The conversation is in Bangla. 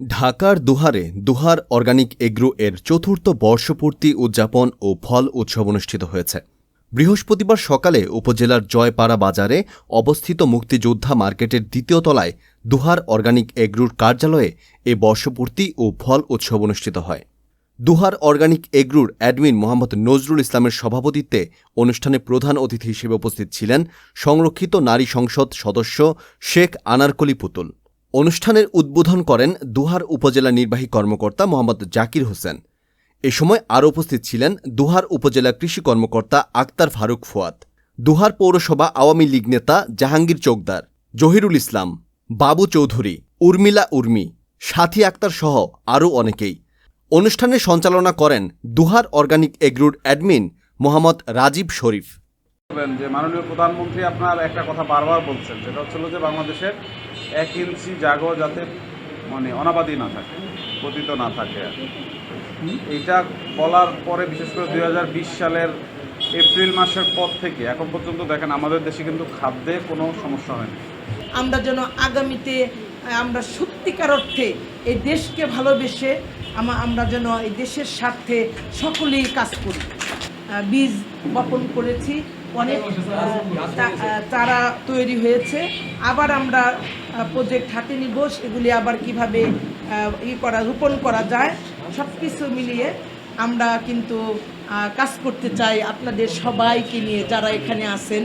ঢাকার দুহারে দুহার অর্গানিক এগ্রো এর চতুর্থ বর্ষপূর্তি উদযাপন ও ফল উৎসব অনুষ্ঠিত হয়েছে। বৃহস্পতিবার সকালে উপজেলার জয়পাড়া বাজারে অবস্থিত মুক্তিযোদ্ধা মার্কেটের দ্বিতীয় তলায় দুহার অর্গানিক এগ্রোর কার্যালয়ে এ বর্ষপূর্তি ও ফল উৎসব অনুষ্ঠিত হয়। দুহার অর্গানিক এগ্রুর অ্যাডমিন মোহাম্মদ নজরুল ইসলামের সভাপতিত্বে অনুষ্ঠানে প্রধান অতিথি হিসেবে উপস্থিত ছিলেন সংরক্ষিত নারী সংসদ সদস্য শেখ আনারকলি পুতুল। অনুষ্ঠানের উদ্বোধন করেন দুহার উপজেলা নির্বাহী কর্মকর্তা মোহাম্মদ জাকির হোসেন। এ সময় আরও উপস্থিত ছিলেন দুহার উপজেলা কৃষি কর্মকর্তা আক্তার ফারুক ফুয়াদ, দুহার পৌরসভা আওয়ামী লীগ নেতা জাহাঙ্গীর চোকদার, জহিরুল ইসলাম, বাবু চৌধুরী, উর্মিলা উর্মি, সাথী আক্তার সহ আরও অনেকেই। অনুষ্ঠানে সঞ্চালনা করেন দুহার অর্গানিক এগ্রুর অ্যাডমিন মোহাম্মদ রাজীব শরীফ। যে মাননীয় প্রধানমন্ত্রী আপনার একটা কথা বারবার বলছেন, সেটা হচ্ছিল যে বাংলাদেশের এক ইঞ্চি জাগো যাতে মানে অনাবাদি না থাকে পতিত না থাকে আর। এইটা বলার পরে বিশেষ করে দু হাজার বিশ সালের এপ্রিল মাসের পর থেকে এখন পর্যন্ত দেখেন আমাদের দেশে কিন্তু খাদ্যে কোনো সমস্যা হয়নি আমরা যেন আগামীতে আমরা সত্যিকার অর্থে এই দেশকে ভালোবেসে আমরা যেন এই দেশের স্বার্থে সকলেই কাজ করি। বীজ বপন করেছি। অনেক চারা তৈরি হয়েছে। আবার আমরা প্রজেক্ট হাতে নিব, সেগুলি আবার কীভাবে ই করা, রোপণ করা যায় সব কিছু মিলিয়ে আমরা কিন্তু কাজ করতে চাই আপনাদের সবাইকে নিয়ে যারা এখানে আছেন।